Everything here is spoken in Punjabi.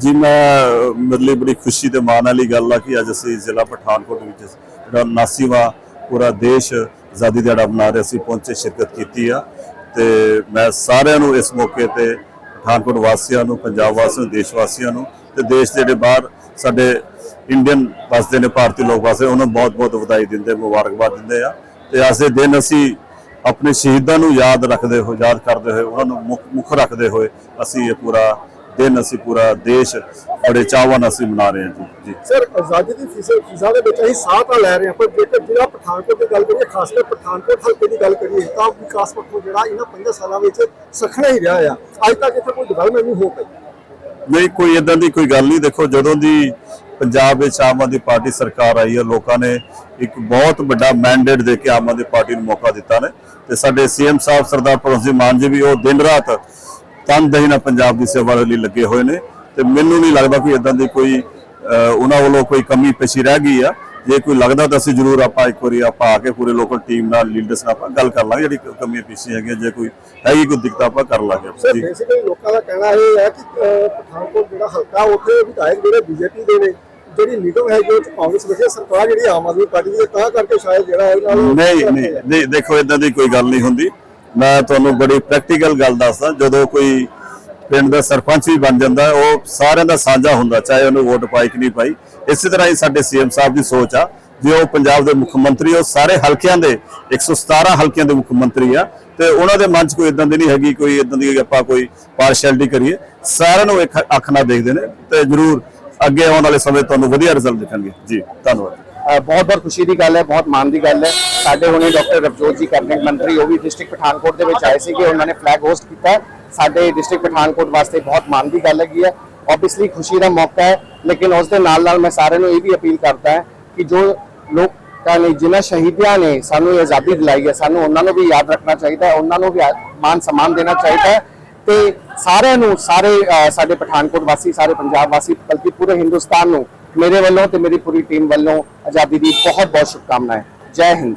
ਜੀ, ਮੈਂ, ਮੇਰੇ ਲਈ ਬੜੀ ਖੁਸ਼ੀ ਤੇ ਮਾਣ ਵਾਲੀ ਗੱਲ ਆ ਕਿ ਅੱਜ ਅਸੀਂ ਜ਼ਿਲ੍ਹਾ ਪਠਾਨਕੋਟ ਵਿੱਚ ਜਿਹੜਾ 79ਵਾਂ ਪੂਰਾ ਦੇਸ਼ ਆਜ਼ਾਦੀ ਦਿਹਾੜਾ ਮਨਾ ਰਿਹਾ ਸੀ, ਪਹੁੰਚੇ, ਸ਼ਿਰਕਤ ਕੀਤੀ ਆ। ਤੇ ਮੈਂ ਸਾਰਿਆਂ ਨੂੰ ਇਸ ਮੌਕੇ ਤੇ ਪਠਾਨਕੋਟ ਵਾਸੀਆਂ ਨੂੰ, ਪੰਜਾਬ ਵਾਸੀਆਂ ਨੂੰ, ਦੇਸ਼ ਵਾਸੀਆਂ ਨੂੰ ਤੇ ਦੇਸ਼ ਦੇ ਜਿਹੜੇ ਬਾਹਰ ਸਾਡੇ ਇੰਡੀਅਨ ਵਸਦੇ ਨੇ, ਭਾਰਤੀ ਲੋਕ ਵਸਦੇ ਉਹਨਾਂ ਨੂੰ ਬਹੁਤ-ਬਹੁਤ ਵਧਾਈ ਦਿੰਦੇ, ਮੁਬਾਰਕਬਾਦ ਦਿੰਦੇ ਆ। ਤੇ ਅੱਜ ਦੇ ਦਿਨ ਅਸੀਂ ਆਪਣੇ ਸ਼ਹੀਦਾਂ ਨੂੰ ਯਾਦ ਰੱਖਦੇ ਹੋਏ, ਯਾਦ ਕਰਦੇ ਹੋਏ, ਉਹਨਾਂ ਨੂੰ ਮੁੱਖ ਮੁੱਖ ਰੱਖਦੇ ਹੋਏ ਅਸੀਂ ਇਹ ਪੂਰਾ ਦਿਨ ਅਸੀਂ ਪੂਰਾ ਦੇਸ਼ ਬੜੇ ਨਾਲ ਅਸੀਂ ਮਨਾ ਰਹੇ ਹਾਂ ਜੀ ਜੀ। ਸਰ ਆਜ਼ਾਦੀ ਦੀ ਫਿਜ਼ਾ ਦੇ ਵਿੱਚ ਅਸੀਂ ਸਾਹ ਤਾਂ ਲੈ ਰਹੇ ਹਾਂ ਪਰ ਜੇਕਰ ਜਿਹੜਾ ਪਠਾਨਕੋਟ ਦੀ ਗੱਲ ਕਰੀਏ ਖਾਸ ਕਰ ਪਠਾਨਕੋਟ ਹਲਕੇ ਦੀ ਗੱਲ ਕਰੀਏ ਤਾਂ ਵਿਕਾਸ ਪੱਖੋਂ ਜਿਹੜਾ ਇਹਨਾਂ 5 ਸਾਲਾਂ ਵਿੱਚ ਸਖਣਾ ਹੀ ਰਿਹਾ ਆ। ਅੱਜ ਤੱਕ ਇੱਥੇ ਕੋਈ ਡਿਵੈਲਪਮੈਂਟ ਨਹੀਂ ਹੋ ਪਈ। ਨਹੀਂ ਕੋਈ ਇਦਾਂ ਦੀ ਕੋਈ ਗੱਲ ਨਹੀਂ। ਦੇਖੋ ਜਦੋਂ ਦੀ ਪੰਜਾਬ ਵਿੱਚ ਆਮ ਆਦਮੀ ਪਾਰਟੀ ਸਰਕਾਰ ਆਈ ਹੈ ਲੋਕਾਂ ਨੇ ਇੱਕ ਬਹੁਤ ਵੱਡਾ ਮੈਂਡੇਟ ਦੇ ਕੇ ਆਮ ਆਦਮੀ ਪਾਰਟੀ ਨੂੰ ਮੌਕਾ ਦਿੱਤਾ ਨੇ। ਤੇ ਸਾਡੇ ਸੀਐਮ ਸਾਹਿਬ ਸਰਦਾਰ ਭਗਵੰਤ ਸਿੰਘ ਮਾਨ ਜੀ ਵੀ ਉਹ ਦਿਨ ਰਾਤ ਤਨਦੇਹੀ ਨਾਲ ਪੰਜਾਬ ਦੀ ਸੇਵਾ ਲਈ ਲੱਗੇ ਹੋਏ ਨੇ ਤੇ ਮੈਨੂੰ ਨਹੀਂ ਲੱਗਦਾ ਕਿ ਇਦਾਂ ਦੀ ਕੋਈ ਉਹਨਾਂ ਵੱਲੋਂ ਕੋਈ ਕਮੀ ਪੇਸ਼ੀ ਰਹਿ ਗਈ ਆ। ਜੇ ਕੋਈ ਲੱਗਦਾ ਤਾਂ ਅਸੀਂ ਜ਼ਰੂਰ ਆਪਾਂ ਇੱਕ ਵਾਰੀ ਆਪਾਂ ਆ ਕੇ ਪੂਰੇ ਲੋਕਲ ਟੀਮ ਨਾਲ ਲੀਡਰਸ ਨਾਲ ਆਪਾਂ ਗੱਲ ਕਰ ਲਾਂਗੇ ਜਿਹੜੀ ਕਮੀਆਂ ਪੇਸ਼ੀ ਹੈਗੀਆਂ ਜੇ ਕੋਈ ਹੈਗੀ ਕੋਈ ਦਿੱਕਤ ਆਪਾਂ ਕਰ ਲਾਂਗੇ ਸਰ ਜੀ। ਬੇਸਿਕਲੀ ਲੋਕਾਂ ਦਾ ਕਹਿਣਾ ਇਹ ਹੈ ਕਿ ਪਠਾਨਕੋਟ ਜਿਹੜਾ ਹਲਕਾ ਉੱਥੇ ਵਿਧਾਇਕ ਜਿਹੜੇ ਬੀਜੇਪੀ ਦੇ ਨੇ ਜਿਹੜੀ ਨਿਗਮ ਹੈ ਜੋ ਕਾਂਗਰਸ ਹੈ, ਸਰਕਾਰ ਜਿਹੜੀ ਆਮ ਆਦਮੀ ਪਾਰਟੀ ਦੀ ਹੈ, ਤਾਂ ਕਰਕੇ ਸ਼ਾਇਦ ਜਿਹੜਾ ਨਹੀਂ ਨਹੀਂ ਨਹੀਂ ਦੇਖੋ ਇਦਾਂ ਦੀ ਕੋਈ ਗੱਲ ਨਹੀਂ ਹੁੰਦੀ। ਮੈਂ ਤੁਹਾਨੂੰ ਬੜੀ ਪ੍ਰੈਕਟੀਕਲ ਗੱਲ ਦੱਸਦਾ, ਜਦੋਂ ਕੋਈ ਪਿੰਡ ਦਾ ਸਰਪੰਚ ਵੀ ਬਣ ਜਾਂਦਾ, ਉਹ ਸਾਰਿਆਂ ਦਾ ਸਾਂਝਾ ਹੁੰਦਾ, ਚਾਹੇ ਉਹਨੂੰ ਵੋਟ ਪਾਈ ਕਿ ਨਹੀਂ ਪਾਈ। ਇਸੇ ਤਰ੍ਹਾਂ ਹੀ ਸਾਡੇ ਸੀਐਮ ਸਾਹਿਬ ਦੀ ਸੋਚ ਆ, ਜੇ ਉਹ ਪੰਜਾਬ ਦੇ ਮੁੱਖ ਮੰਤਰੀ, ਉਹ ਸਾਰੇ ਹਲਕਿਆਂ ਦੇ 117 ਹਲਕਿਆਂ ਦੇ ਮੁੱਖ ਮੰਤਰੀ ਆ, ਤੇ ਉਹਨਾਂ ਦੇ ਮਨ 'ਚ ਕੋਈ ਇਦਾਂ ਦੀ ਨਹੀਂ ਹੈਗੀ, ਕੋਈ ਇਦਾਂ ਦੀ ਆਪਾਂ ਕੋਈ ਪਾਰਸ਼ੈਲਿਟੀ ਕਰੀਏ। ਸਾਰਿਆਂ ਨੂੰ ਇੱਕ ਅੱਖ ਨਾਲ ਦੇਖਦੇ ਨੇ, ਤੇ ਜ਼ਰੂਰ ਅੱਗੇ ਆਉਣ ਵਾਲੇ ਸਮੇਂ ਤੁਹਾਨੂੰ ਵਧੀਆ ਰਿਜ਼ਲਟ ਦਿਖਣਗੇ। ਜੀ, ਧੰਨਵਾਦ। ਬਹੁਤ ਬਹੁਤ ਖੁਸ਼ੀ ਦੀ ਗੱਲ ਹੈ, ਬਹੁਤ ਮਾਣ ਦੀ ਗੱਲ ਹੈ। ਸਾਡੇ ਹੁਣੇ ਡਾਕਟਰ ਰਵਜੋਤ ਜੀ ਕੈਬਨਿਟ ਮੰਤਰੀ, ਉਹ ਵੀ ਡਿਸਟ੍ਰਿਕਟ ਪਠਾਨਕੋਟ ਦੇ ਵਿੱਚ ਆਏ ਸੀਗੇ, ਉਹਨਾਂ ਨੇ ਫਲੈਗ ਹੋਸਟ ਕੀਤਾ ਸਾਡੇ ਡਿਸਟ੍ਰਿਕਟ ਪਠਾਨਕੋਟ ਵਾਸਤੇ ਬਹੁਤ ਮਾਣ ਦੀ ਗੱਲ ਹੈਗੀ ਹੈ। ਆਬਵੀਅਸਲੀ ਖੁਸ਼ੀ ਦਾ ਮੌਕਾ ਹੈ, ਲੇਕਿਨ ਉਸ ਦੇ ਨਾਲ ਨਾਲ ਮੈਂ ਸਾਰਿਆਂ ਨੂੰ ਇਹ ਵੀ ਅਪੀਲ ਕਰਦਾ ਹਾਂ ਕਿ ਜੋ ਲੋਕਾਂ ਨੇ, ਜਿਨ੍ਹਾਂ ਸ਼ਹੀਦਾਂ ਨੇ ਸਾਨੂੰ ਇਹ ਆਜ਼ਾਦੀ ਦਿਲਾਈ ਹੈ, ਸਾਨੂੰ ਉਹਨਾਂ ਨੂੰ ਵੀ ਯਾਦ ਰੱਖਣਾ ਚਾਹੀਦਾ ਹੈ, ਉਹਨਾਂ ਨੂੰ ਵੀ ਮਾਨ ਸਨਮਾਨ ਦੇਣਾ ਚਾਹੀਦਾ ਹੈ ਤੇ ਸਾਰਿਆਂ ਨੂੰ, ਸਾਰੇ ਸਾਡੇ ਪਠਾਨਕੋਟ ਵਾਸੀ, ਸਾਰੇ ਪੰਜਾਬ ਵਾਸੀ, ਬਲਕਿ ਪੂਰੇ ਹਿੰਦੁਸਤਾਨ ਨੂੰ ਮੇਰੇ ਵੱਲੋਂ ਤੇ ਮੇਰੀ ਪੂਰੀ ਟੀਮ ਵੱਲੋਂ ਆਜ਼ਾਦੀ ਦੀ ਬਹੁਤ ਬਹੁਤ ਸ਼ੁਭਕਾਮਨਾਵਾਂ ਜੈ ਹਿੰਦ।